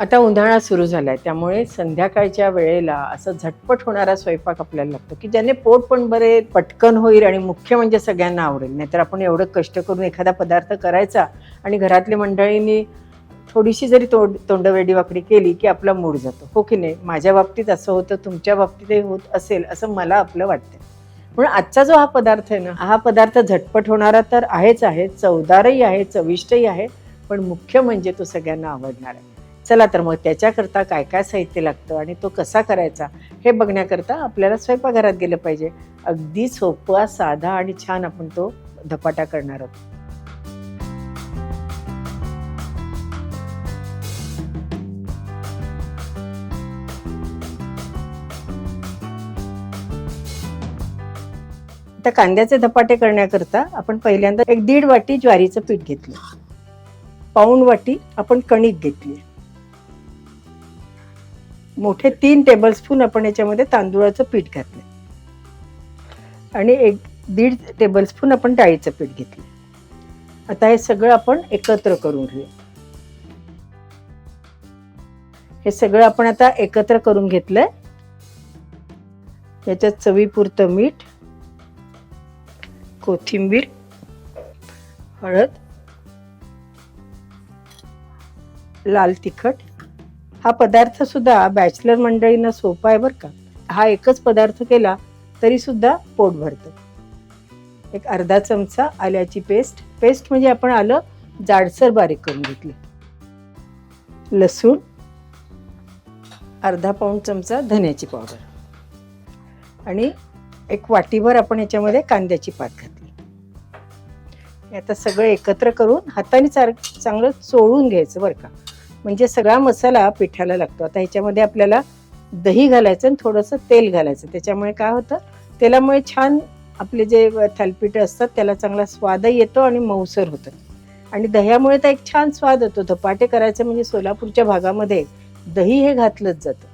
आता उन्हाळा सुरू झालाय त्यामुळे संध्याकाळच्या वेळेला असं झटपट होणारा स्वयंपाक आपल्याला लागतो की ज्याने पोट पण बरे पटकन होईल आणि मुख्य म्हणजे सगळ्यांना आवडेल. नाहीतर आपण एवढं कष्ट करून एखादा पदार्थ करायचा आणि घरातल्या मंडळींनी थोडीशी जरी तोंड तोंडवेडी वाकडी केली की आपला मूड जातो. हो की नाही? माझ्या बाबतीत असं होतं तुमच्या बाबतीतही होत असेल असं मला आपलं वाटतं म्हणून आजचा जो हा पदार्थ आहे ना हा पदार्थ झटपट होणारा तर आहेच आहे चवदारही आहे चविष्टही आहे पण मुख्य म्हणजे तो सगळ्यांना आवडणार आहे. चला तर मग त्याच्याकरता काय काय साहित्य लागतं आणि तो कसा करायचा हे बघण्याकरता आपल्याला स्वयंपाकघरात गेलं पाहिजे. अगदी सोपा साधा आणि छान आपण तो धपाटा करणार आहोत. आता कांद्याचे धपाटे करण्याकरता आपण पहिल्यांदा एक दीड वाटी ज्वारीचं पीठ घेतलं. पाऊण वाटी आपण कणिक घेतली. मोठे तीन टेबलस्पून आपण याच्यामध्ये तांदूळाचं पीठ घातलं आणि एक दीड टेबलस्पून आपण डाळीचं पीठ घेतलं आता हे सगळं आपण एकत्र करून घेऊया. हे सगळं आपण आता एकत्र करून घेतलंय. याच्यात चवीपुरतं मीठ कोथिंबीर हळद लाल तिखट हा पदार्थ सुद्धा बॅचलर मंडळींना सोपा आहे बरं का. हा एकच पदार्थ केला तरी सुद्धा पोट भरतं. एक अर्धा चमचा आल्याची पेस्ट पेस्ट म्हणजे आपण आलं जाडसर बारीक करून घेतली. लसूण अर्धा पाऊण चमचा धन्याची पावडर. आणि एक वाटीभर आपण याच्यामध्ये कांद्याची पात घातली. आता सगळं एकत्र करून हाताने चार चांगलं चोळून घ्यायचं बरं का. म्हणजे सगळा मसाला पिठाला लागतो. आता ह्याच्यामध्ये आपल्याला दही घालायचं आणि थोडंसं तेल घालायचं. त्याच्यामुळे काय होतं? तेलामुळे छान आपले जे थालपीठं असतात त्याला चांगला स्वादही येतो आणि मऊसर होतं. आणि दह्यामुळे तर एक छान स्वाद होतो. धपाटे करायचं म्हणजे सोलापूरच्या भागामध्ये दही हे घातलंच जातं.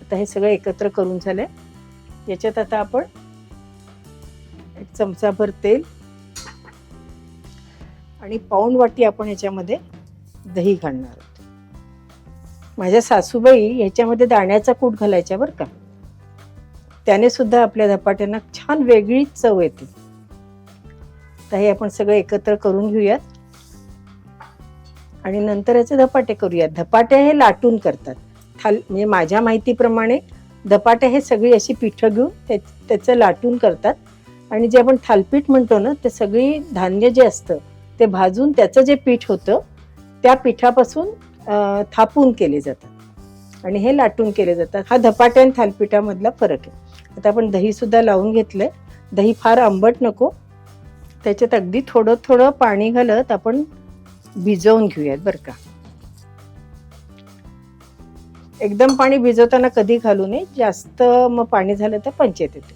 आता हे सगळं एकत्र करून झालंय. याच्यात आता आपण एक चमचाभर तेल आणि पाऊण वाटी आपण याच्यामध्ये दही घालणार. माझ्या सासूबाई ह्याच्यामध्ये दाण्याचा कूट घालायच्या बरं का. त्याने सुद्धा आपल्या धपाट्यांना छान वेगळी चव येते. तर हे आपण सगळं एकत्र करून घेऊयात. आणि नंतर याचे धपाटे करूयात. धपाटे हे लाटून करतात. थाल म्हणजे माझ्या माहितीप्रमाणे धपाटे हे सगळी अशी पिठं घेऊन त्या त्याचं लाटून करतात. आणि जे आपण थालपीठ म्हणतो ना ते सगळी धान्य जे असतं ते भाजून त्याचं जे पीठ होतं त्या पिठापासून थापून केले जातात. आणि हे लाटून केले जातात. हा धपाटे आणि थालपिठामधला फरक आहे. आता आपण दहीसुद्धा लावून लावून घेतलंय. दही फार आंबट नको. त्याच्यात अगदी थोडं थोडं पाणी घालत आपण भिजवून घेऊयात बरं का. एकदम पाणी भिजवताना कधी घालू नये. जास्त मग पाणी झालं तर पंचायत येते.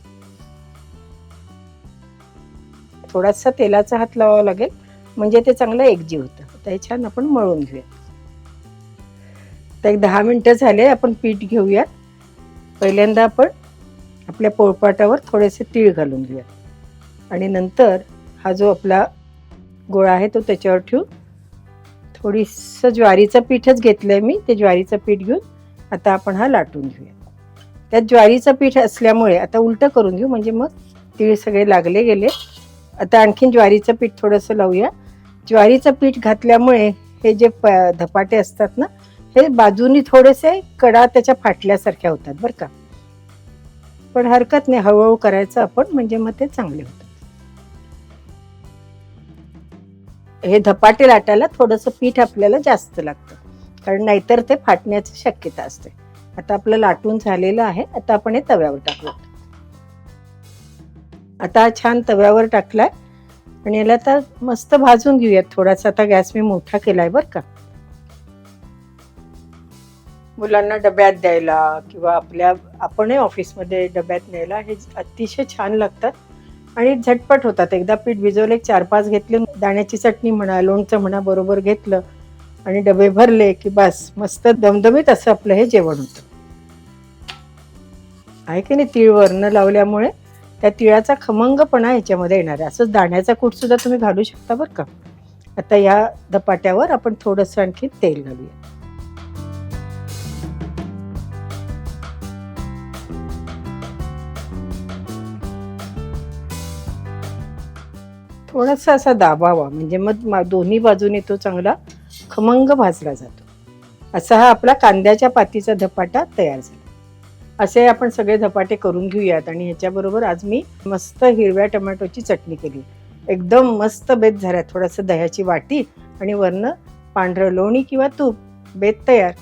थोडासा तेलाचा हात लावावा लागेल. म्हणजे ते चांगलं एकजीव होतं. ते छान आपण मळून घेऊया तर एक दहा मिनटं झाले आपण पीठ घेऊयात. पहिल्यांदा आपण आपल्या पोळपाटावर थोडेसे तीळ घालून घेऊयात. आणि नंतर हा जो आपला गोळा आहे तो त्याच्यावर ठेवून थोडीसं ज्वारीचं पीठच घेतलं आहे मी ते ज्वारीचं पीठ घेऊन आता आपण हा लाटून घेऊया त्यात ज्वारीचं पीठ असल्यामुळे आता उलटं करून घेऊ म्हणजे मग तीळ सगळे लागले गेले. आता आणखीन ज्वारीचं पीठ थोडंसं लावूया. ज्वारीचं पीठ घातल्यामुळे हे जे प धपाटे असतात ना हे बाजूनी थोडेसे कडा त्याच्या फाटल्यासारख्या होतात बरं का? पण हरकत नाही हळूहळू करायचं आपण म्हणजे मग ते चांगले होतात. हे धपाटे लाटायला थोडंसं पीठ आपल्याला जास्त लागतं कारण नाहीतर ते फाटण्याची शक्यता असते. आता आपलं लाटून झालेलं आहे आता आपण हे तव्यावर टाकूया. आता हा छान तव्यावर टाकलाय आणि याला आता मस्त भाजून घेऊयात थोडासा. आता गॅस मी मोठा केलाय बरं का? मुलांना डब्यात द्यायला किंवा आपल्या आपणही ऑफिसमध्ये डब्यात न्यायला हे अतिशय छान लागतात. आणि झटपट होतात. एकदा पीठ भिजवले एक चार पाच घेतले दाण्याची चटणी म्हणा लोणचं म्हणा बरोबर घेतलं आणि डबे भरले की बस मस्त दमदमीत असं आपलं हे जेवण होतं. आहे की नाही तीळ वर्ण लावल्यामुळे? त्या तिळाचा खमंगपणा ह्याच्यामध्ये येणार आहे. असंच दाण्याचा कूट सुद्धा तुम्ही घालू शकता बरं का. आता या धपाट्यावर आपण थोडंसं आणखी तेल घालूया. थोडासा असा दाबावा. म्हणजे मग मा- दोन्ही बाजूने तो चांगला खमंग भाजला जातो. असा हा आपला कांद्याच्या पातीचा धपाटा तयार झाला. असे आपण सगळे धपाटे करून घेऊयात आणि ह्याच्याबरोबर आज मी मस्त हिरव्या टमॅटोची चटणी केली. एकदम मस्त बेत झाल्या. थोडंसं दह्याची वाटी आणि वरनं पांढरं लोणी किंवा तूप बेत तयार.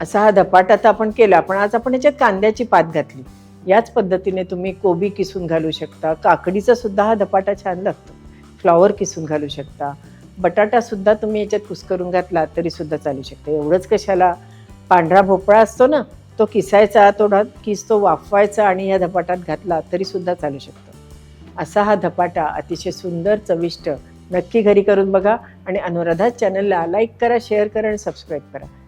असा हा धपाटा तर आपण केला पण आज आपण याच्यात कांद्याची पात घातली. याच पद्धतीने तुम्ही कोबी किसून घालू शकता काकडीचा सुद्धा हा धपाटा छान लागतो. फ्लॉवर किसून घालू शकता. बटाटा सुद्धा तुम्ही याच्यात कुस्करून घातला तरी सुद्धा चालू शकता. एवढंच कशाला? पांढरा भोपळा असतो ना तो किसायचा थोडा किस तो वाफवायचा आणि या धपाटात घातला तरी सुद्धा चालू शकतो. असा हा धपाटा अतिशय सुंदर चविष्ट नक्की घरी करून बघा आणि अनुराधा चॅनलला लाईक करा शेअर करा आणि सबस्क्राईब करा.